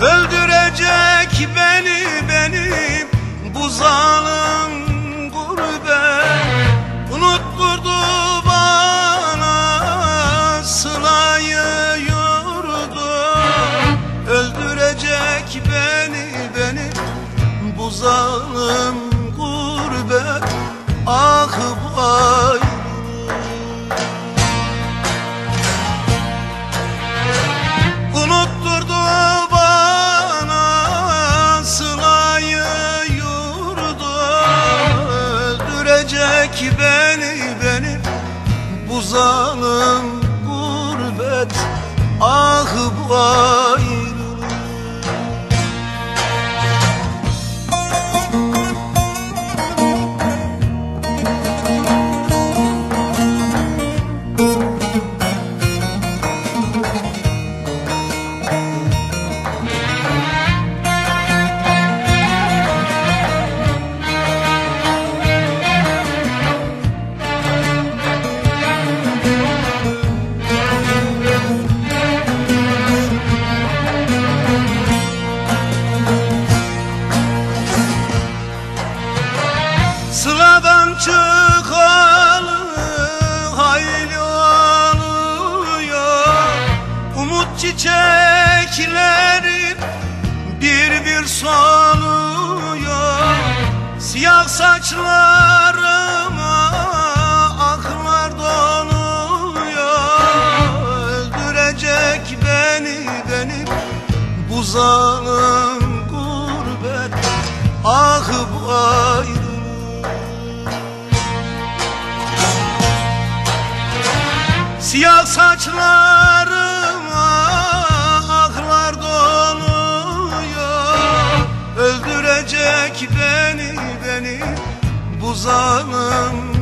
Öldürecek beni beni bu zalim gurbet Unutturdu bana sılayı yurdu. Öldürecek beni beni bu zalim gurbet Ah vay Öldürecek beni beni bu zalim gurbet Ah bu ayrılık Sıradan çıkalı hayli oluyor Umut çiçekleri bir bir soluyor Siyah saçlarıma aklar doluyor Öldürecek beni beni bu zalim Siyah saçlarıma aklar doluyor. Öldürecek beni beni bu zalim